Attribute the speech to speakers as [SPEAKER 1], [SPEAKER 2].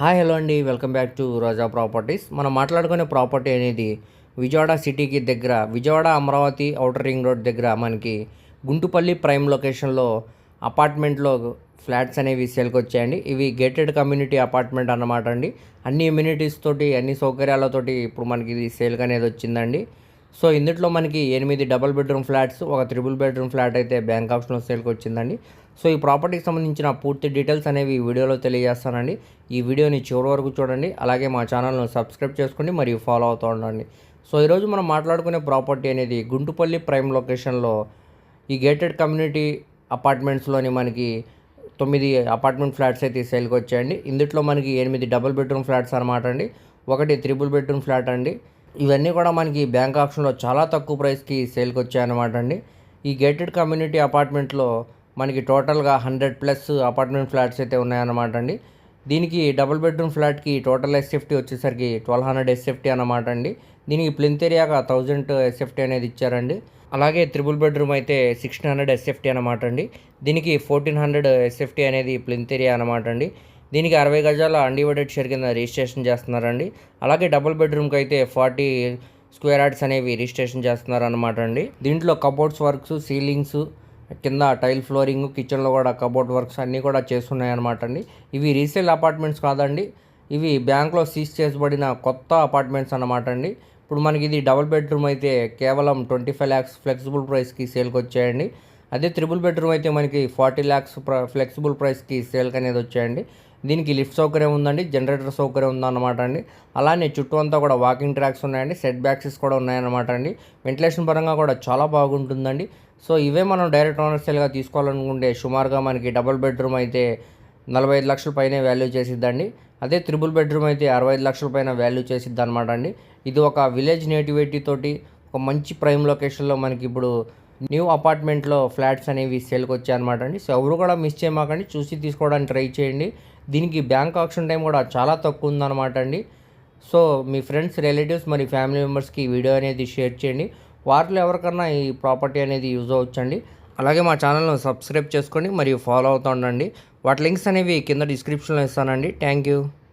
[SPEAKER 1] Hi hello అండి. Welcome back to Roja properties. మనం మాట్లాడుకునే ప్రాపర్టీ అనేది విజయవాడ సిటీకి దగ్గర Vijayawada Amaravati outer ring road దగ్గర మనకి గుంటుపల్లి ప్రైమ్ లొకేషన్లో అపార్ట్మెంట్లో ఫ్లాట్స్ అనేవి సేల్కి వచ్చాయండి. ఇవి గేటెడ్ కమ్యూనిటీ అపార్ట్మెంట్ అన్నమాట అండి. అన్ని ఇమ్యూనిటీస్ తోటి అన్ని సౌకర్యాలతోటి ఇప్పుడు మనకి ఇది సేల్కి అనేది వచ్చిందండి. సో ఇందులో మనకి ఎనిమిది డబుల్ బెడ్రూమ్ ఫ్లాట్స్ ఒక త్రిబుల్ బెడ్రూమ్ ఫ్లాట్ అయితే బ్యాంక్ ఆప్షన్లో సేల్కి వచ్చిందండి. సో ఈ ప్రాపర్టీకి సంబంధించిన పూర్తి డీటెయిల్స్ అనేవి ఈ వీడియోలో తెలియజేస్తానండి. ఈ వీడియోని చివరి వరకు చూడండి. అలాగే మా ఛానల్ను సబ్స్క్రైబ్ చేసుకోండి మరియు ఫాలో అవుతూ ఉండండి. సో ఈరోజు మనం మాట్లాడుకునే ప్రాపర్టీ అనేది గుంటుపల్లి ప్రైమ్ లొకేషన్లో ఈ గేటెడ్ కమ్యూనిటీ అపార్ట్మెంట్స్లోని మనకి తొమ్మిది అపార్ట్మెంట్ ఫ్లాట్స్ అయితే సేల్కి వచ్చాయండి. ఇందులో మనకి ఎనిమిది డబుల్ బెడ్రూమ్ ఫ్లాట్స్ అనమాట అండి. ఒకటి త్రిబుల్ బెడ్రూమ్ ఫ్లాట్ అండి. ఇవన్నీ కూడా మనకి బ్యాంక్ ఆప్షన్లో చాలా తక్కువ ప్రైస్కి సేల్కి వచ్చాయన్నమాట అండి. ఈ గేటెడ్ కమ్యూనిటీ అపార్ట్మెంట్లో మనకి టోటల్గా హండ్రెడ్ ప్లస్ అపార్ట్మెంట్ ఫ్లాట్స్ అయితే ఉన్నాయన్నమాట అండి. దీనికి డబుల్ బెడ్రూమ్ ఫ్లాట్కి టోటల్ ఎస్ఎఫ్టీ వచ్చేసరికి ట్వెల్వ్ హండ్రెడ్ ఎస్ఎఫ్టీ అనమాట అండి. దీనికి ప్లింత్ ఏరియాగా థౌజండ్ ఎస్ఎఫ్టీ అనేది ఇచ్చారండి. అలాగే త్రిబుల్ బెడ్రూమ్ అయితే సిక్స్టీన్ హండ్రెడ్ ఎస్ఎఫ్టీ అనమాట అండి. దీనికి ఫోర్టీన్ హండ్రెడ్ ఎస్ఎఫ్టీ అనేది ప్లింత్ ఏరియా అనమాట అండి. దీనికి అరవై గజాల అన్డివైడెడ్ షేర్ కింద రిజిస్ట్రేషన్ చేస్తున్నారండి. అలాగే డబుల్ బెడ్రూమ్కి అయితే ఫార్టీ స్క్వేర్ యార్డ్స్ అనేవి రిజిస్ట్రేషన్ చేస్తున్నారు అనమాట అండి. దీంట్లో కబోర్డ్స్ వర్క్స్ సీలింగ్స్ కింద టైల్ ఫ్లోరింగ్ కిచెన్లో కూడా కబోర్డ్ వర్క్స్ అన్నీ కూడా చేస్తున్నాయన్నమాట అండి. ఇవి రీసేల్ అపార్ట్మెంట్స్ కాదండి. ఇవి బ్యాంక్లో సీజ్ చేసబడిన కొత్త అపార్ట్మెంట్స్ అన్నమాట అండి. ఇప్పుడు మనకి ఇది డబుల్ బెడ్రూమ్ అయితే కేవలం ట్వంటీ ఫైవ్ ల్యాక్స్ ఫ్లెక్సిబుల్ ప్రైస్కి సేల్కి వచ్చాయండి. అదే త్రిబుల్ బెడ్రూమ్ అయితే మనకి ఫార్టీ ల్యాక్స్ ఫ్లెక్సిబుల్ ప్రైస్కి సేల్కి అనేది వచ్చాయండి. దీనికి లిఫ్ట్ సౌకర్యం ఉందండి జనరేటర్ సౌకర్యం ఉందన్నమాట అండి. అలానే చుట్టూ అంతా కూడా వాకింగ్ ట్రాక్స్ ఉన్నాయండి సెట్ బ్యాక్సెస్ కూడా ఉన్నాయన్నమాట అండి. వెంటిలేషన్ పరంగా కూడా చాలా బాగుంటుందండి. సో ఇవే మనం డైరెక్ట్ ఓనర్ సేల్గా తీసుకోవాలనుకుంటే సుమారుగా మనకి డబుల్ బెడ్రూమ్ అయితే నలభై ఐదు లక్షల పైనే వాల్యూ చేసిద్దండి. అదే త్రిబుల్ బెడ్రూమ్ అయితే అరవై ఐదు లక్షల పైన వాల్యూ చేసిద్ది అనమాట అండి. ఇది ఒక విలేజ్ నేటివిటీ తోటి ఒక మంచి ప్రైమ్ లొకేషన్లో మనకి ఇప్పుడు న్యూ అపార్ట్మెంట్లో ఫ్లాట్స్ అనేవి సేల్కి వచ్చాయన్నమాట అండి. సో ఎవరు కూడా మిస్ చేయమాకండి చూసి తీసుకోవడానికి ట్రై చేయండి. దీనికి బ్యాంక్ ఆప్షన్ టైం కూడా చాలా తక్కువ ఉందన్నమాట అండి. సో మీ ఫ్రెండ్స్ రిలేటివ్స్ మరి ఫ్యామిలీ మెంబర్స్కి ఈ వీడియో అనేది షేర్ చేయండి. వారిలో ఎవరికన్నా ఈ ప్రాపర్టీ అనేది యూజ్ అవ్వచ్చండి. అలాగే మా ఛానల్ను సబ్స్క్రైబ్ చేసుకోండి మరియు ఫాలో అవుతూ ఉండండి. వాటి లింక్స్ అనేవి కింద డిస్క్రిప్షన్లో ఇస్తానండి. Thank you.